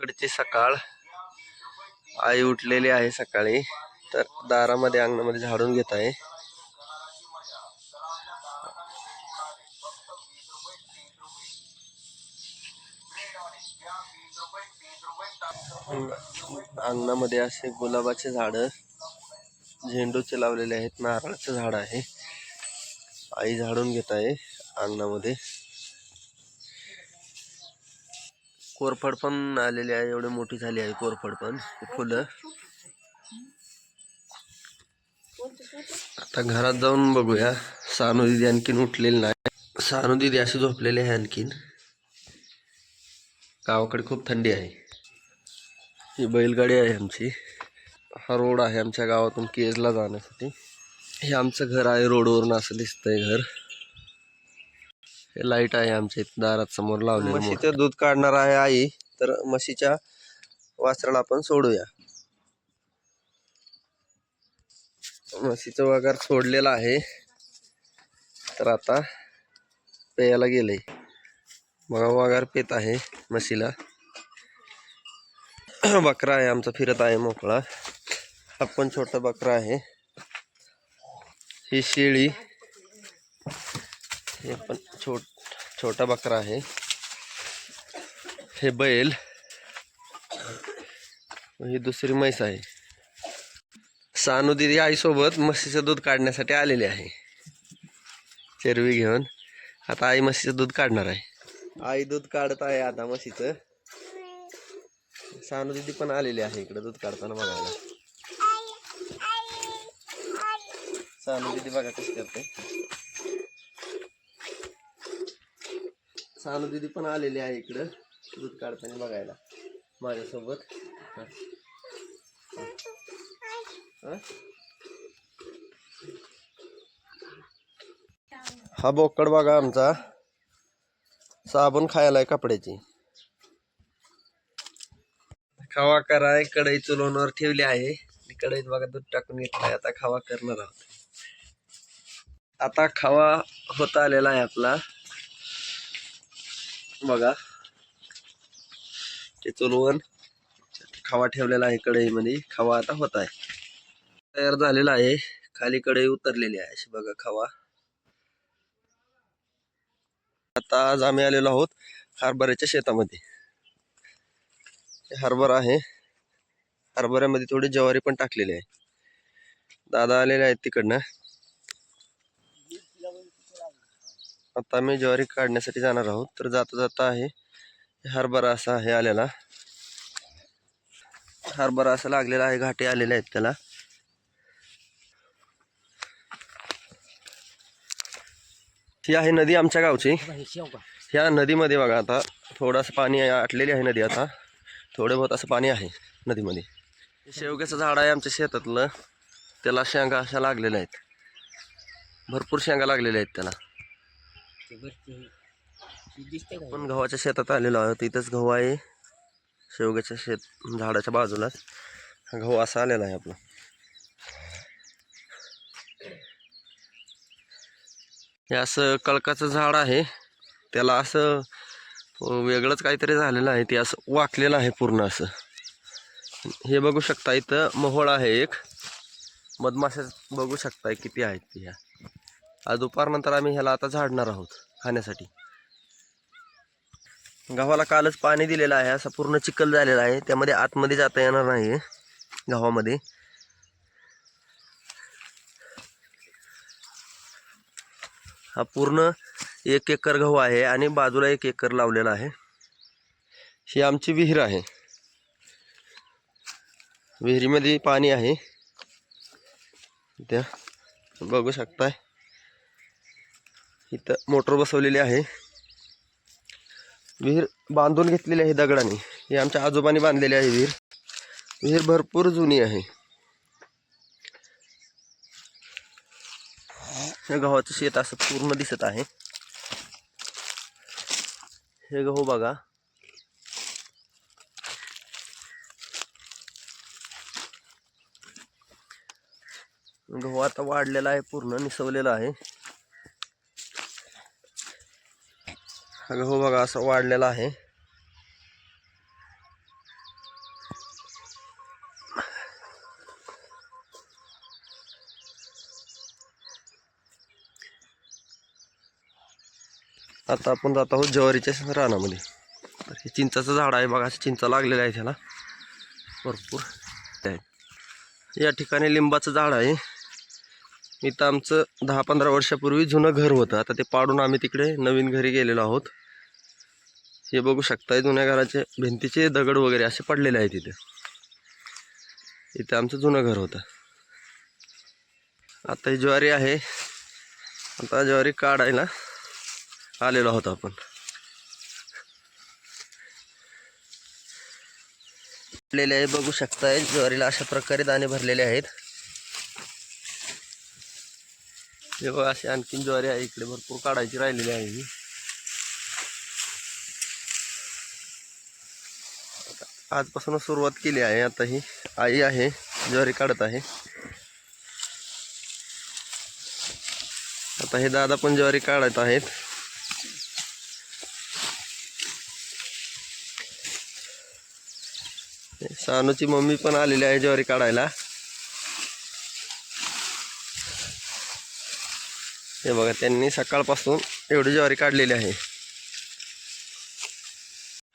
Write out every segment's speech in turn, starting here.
कडची सकाळ. आई उठलेली आहे सकाळी. तर दारामध्ये अंगणामध्ये झाडून घेत आहे. अंगणामध्ये असे गुलाबाचे झाड झेंडूचे लावलेले आहेत नारळाचं झाड आहे. आई झाडून घेत आहे अंगणामध्ये. कोरफड पण आलेली आहे एवढी मोठी झाली आहे कोरफड पण फुलं. आता घरात जाऊन बघूया. सानू दिदी आणखीन उठलेली नाही. सानू दिदी अशी झोपलेली आहे आणखीन. गावाकडे खूप थंडी आहे. ही बैलगाडी आहे आमची. हा रोड आहे आमच्या गावातून केजला जाण्यासाठी. हे आमचं घर आहे रोडवरून असं दिसतंय घर. हे लाइट आहे आमच्या इथं दारात समोर लावले म्हशीचं दूध काढणार आहे आई तर म्हशीच्या वासराला आपण सोडूया. म्हशीचं वगार सोडलेलं आहे. तर आता पेयाला गेले बघा वगार पेत आहे म्हशीला. बकरा आहे आमचा फिरत आहे मोकळा. हा पण छोटा बकरा आहे. ही शेळी. हे पण छोट छोटा बकरा आहे. हे बैल. ही दुसरी म्हैस आहे. सानू दिदी आईसोबत म्हशीचं दूध काढण्यासाठी आलेली आहे. चरवी घेऊन. आता आई म्हशीचं दूध काढणार आहे. आई दूध काढत आहे आता म्हशीचं. सानू दिदी पण आलेली आहे इकडे दूध काढताना बघायला. सानू दिदी बघा कशी करते. सानू दिदी पण आलेली आहे इकडं. दूध काढताना बघायला. माझ्यासोबत. हा. हा? बोकड बघा आमचा. साबण खायला आहे कपड्याची. खावा कराय कढई चुलवणार ठेवली आहे. कढईत बघा दूध टाकून घेतलाय. आता खावा करणार आहोत. आता खावा होता आलेला आहे आपला. बघा. ते चुलवून खावा ठेवलेला आहे कढईमध्ये खावा आता होत आहे तयार झालेला आहे. खाली कढई उतरलेली आहे अशी बघा खावा. आता आज आम्ही आलेलो आहोत हरभऱ्याच्या शेतामध्ये. हरभरा आहे. हरभऱ्यामध्ये थोडी ज्वारी पण टाकलेली आहे. दादा आलेले आहेत तिकडनं. आता आम्ही ज्वारी काढण्यासाठी जाणार आहोत. तर जाता जाता आहे. हरभरा असा आहे आलेला. हरभरा असा लागलेला आहे. घाटे आलेले आहेत त्याला. ही आहे नदी आमच्या गावची. ह्या नदीमध्ये बघा आता थोडंसं पाणी आहे, आटलेली आहे नदी आता. थोडं बहुत असं पाणी आहे नदीमध्ये. शेवग्याचं झाड आहे आमच्या शेतातलं. त्याला शेंगा अशा लागलेल्या आहेत. भरपूर शेंगा लागलेल्या आहेत त्याला. आपण गव्हाच्या शेतात आलेलो आहोत. इथंच गहू आहे. शेवग्याच्या शेत झाडाच्या बाजूलाच. हा गहू असा आलेला आहे आपला. हे असं कळकाचं झाड आहे. त्याला असं वेगळंच काहीतरी झालेलं आहे. ते असं वाकलेलं आहे पूर्ण असं. हे बघू शकता इथं मोहोळ आहे एक. मधमाशा बघू शकताय किती आहेत ह्या. आज दुपारनंतर आम्ही ह्याला आता झाडणार आहोत खाण्यासाठी. गव्हाला कालच पाणी दिलेलं आहे असा पूर्ण चिखल झालेला आहे. त्यामध्ये आतमध्ये जाता येणार नाही गव्हामध्ये. हा पूर्ण एक एकर गहू आहे आणि बाजूला एक एकर लावलेला आहे. ही आमची विहीर आहे. विहिरीमध्ये पाणी आहे. त्या बघू शकताय. इथं मोटर बसवलेली आहे. विहीर बांधून घेतलेली आहे दगडाने. ही आमच्या आजोबांनी बांधलेली आहे विहीर. विहीर भरपूर जुनी आहे. हे गव्हाचं शेत असं पूर्ण दिसत आहे. हे गहू बघा. गहू आता वाढलेला आहे पूर्ण निसवलेला आहे. गहू बघा असं वाढलेला आहे. आता आपण जात आहोत ज्वारीच्या रानामध्ये. तर हे चिंचाचं झाड आहे बघा चिंचा लागलेलं आहे त्याला. भरपूर. या ठिकाणी लिंबाचं झाड आहे. इथं आमचं दहा पंधरा वर्षापूर्वी जुनं घर होतं. आता ते पाडून आम्ही तिकडे नवीन घरी गेलेलो आहोत. हे बघू शकताय जुन्या घराचे भिंतीचे दगड वगैरे असे पडलेले आहेत इथे. इथे आमचं जुनं घर होतं. आता ही ज्वारी आहे. आता ज्वारी काढायला आलेलो आहोत आपण. पडलेले आहे बघू शकताय. ज्वारीला अशा प्रकारे दाणे भरलेले आहेत. हे बघा अशी आणखीन ज्वारी आहे इकडे भरपूर काढायची राहिलेली आहे ही. आजपासून सुरुवात केली आहे आता ही आई आहे ज्वारी काढत आहे. आता हे दादा पण ज्वारी काढत आहेत. सानूची मम्मी पण आलेली आहे ज्वारी काढायला. हे बघा त्यांनी सकाळपासून एवढी ज्वारी काढलेली आहे.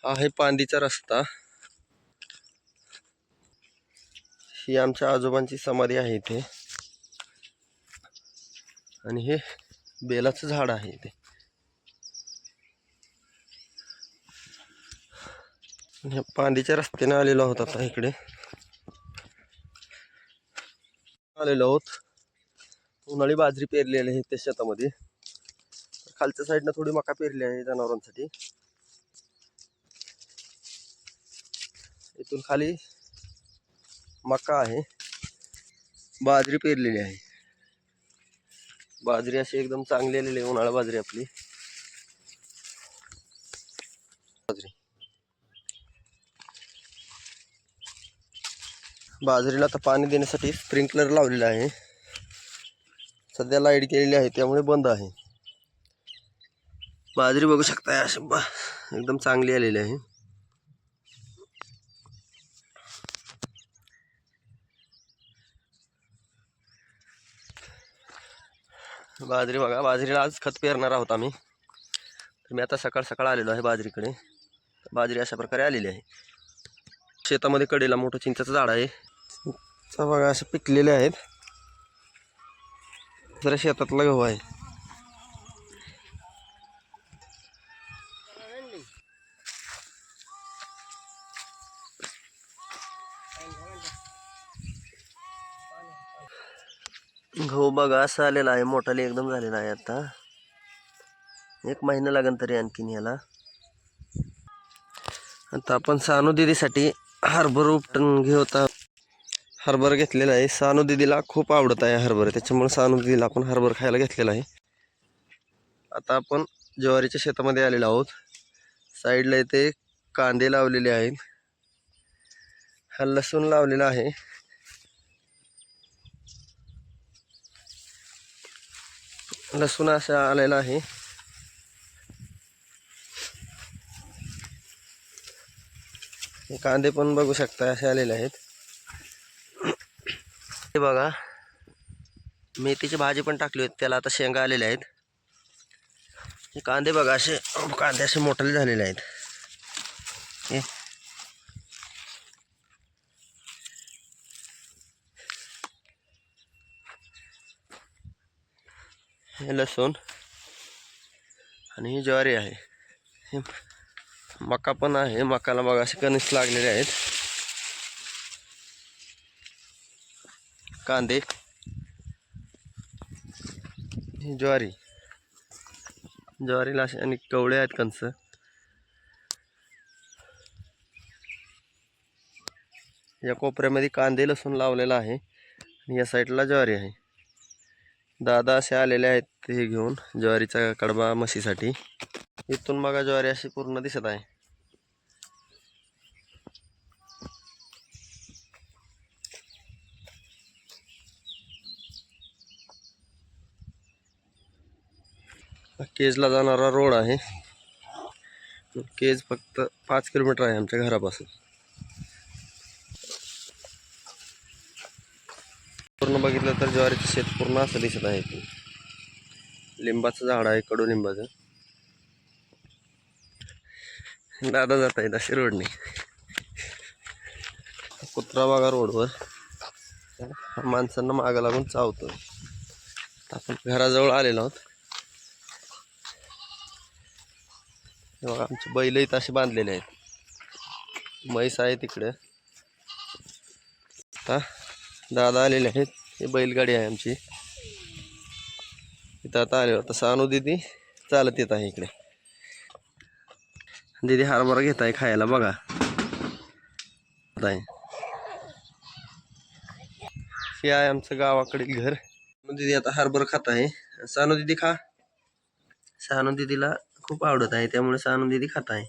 हा आहे पांदीचा रस्ता. ही आमच्या आजोबांची समाधी आहे इथे. आणि हे बेलाचं झाड आहे इथे. पांदीच्या रस्त्याने आलेलो आहोत आता इकडे. आलेलो आहोत. उन्हाळी बाजरी पेरलेली आहे त्या शेतामध्ये. खालच्या साईडनं थोडी मका पेरली आहे जनावरांसाठी. इथून खाली मका आहे. बाजरी पेरलेली आहे. बाजरी अशी एकदम चांगली आलेली आहे उन्हाळा बाजरी आपली. बाजरी. बाजरीला आता पाणी देण्यासाठी स्प्रिंकलर लावलेलं आहे. सध्या लाइट गेलेली आहे त्यामुळे बंद आहे. बाजरी बघू शकताय अशी बा एकदम चांगली आलेली आहे. बाजरी बघा बाजरीला आज खत पेरणार आहोत आम्ही. तर मी आता सकाळ सकाळ आलेलो आहे बाजरीकडे. बाजरी अशा प्रकारे आलेली आहे. शेतामध्ये कडेला मोठं चिंचाचं झाड आहे. बघा असे पिकलेले आहेत. जरा शेतातला गहू आहे. गहू बघा असं आलेला आहे. मोठाले एकदम झालेला आहे आता. एक महिना लागेल तरी आणखीन याला. आता आपण सानू दिदीसाठी हरभर उपटून घेऊ आता हरभर घेतलेला आहे. सानू दिदीला खूप आवडत आहे हरभर त्याच्यामुळे सानू दिदीला आपण हरभर खायला घेतलेला आहे. आता आपण ज्वारीच्या शेतामध्ये आलेलो आहोत. साईडला इथे कांदे लावलेले आहेत. हा लसूण लावलेला आहे. लसूण असा आलेला आहे. कांदे पण बघू शकता असे आलेले आहेत. बघा. मेथीची भाजी पण टाकली होती. त्याला आता शेंगा आलेल्या आहेत. हे कांदे बघा असे कांदे असे मोठाले झालेले आहेत. हे. हे लसूण. आणि ही ज्वारी आहे. हे मका पण आहे. मकाला बघा असे कणीस लागलेले आहेत. कांदे ज्वारी. ज्वारीला असे आणि कवळे आहेत कंस. या कोपऱ्यामध्ये कांदे लसूण लावलेला आहे आणि या साईडला ज्वारी आहे. दादा असे आलेले आहेत ते घेऊन ज्वारीचा कडबा म्हशीसाठी. इथून बघा ज्वारी अशी पूर्ण दिसत आहे. हा केजला जाणारा रोड आहे. केज फक्त पाच किलोमीटर आहे आमच्या घरापासून. पूर्ण बघितलं तर ज्वारीचं शेत पूर्ण असं दिसत आहे लिंबाचं झाड आहे कडुलिंबाचं दादा जात आहेत असे रोडने. कुत्रा बघा रोडवर. माणसांना मागं लागून चावतो आपण घराजवळ आलेलो आहोत. बघा आमचे बैल इथं असे बांधलेले आहेत. म्हैस आहे तिकडे. आता दादा आलेले आहेत. हे बैलगाडी आहे आमची. इथं आता आले आता सानू दिदी चालत येत आहे इकडे. दिदी हरभरा घेत आहे खायला बघा. हे आहे आमचं गावाकडील घर. दिदी आता हरभरा खात आहे. सानू दिदी खा. सानू दिदीला खूप आवडत आहे. त्यामुळे सानू दिदी खात आहे.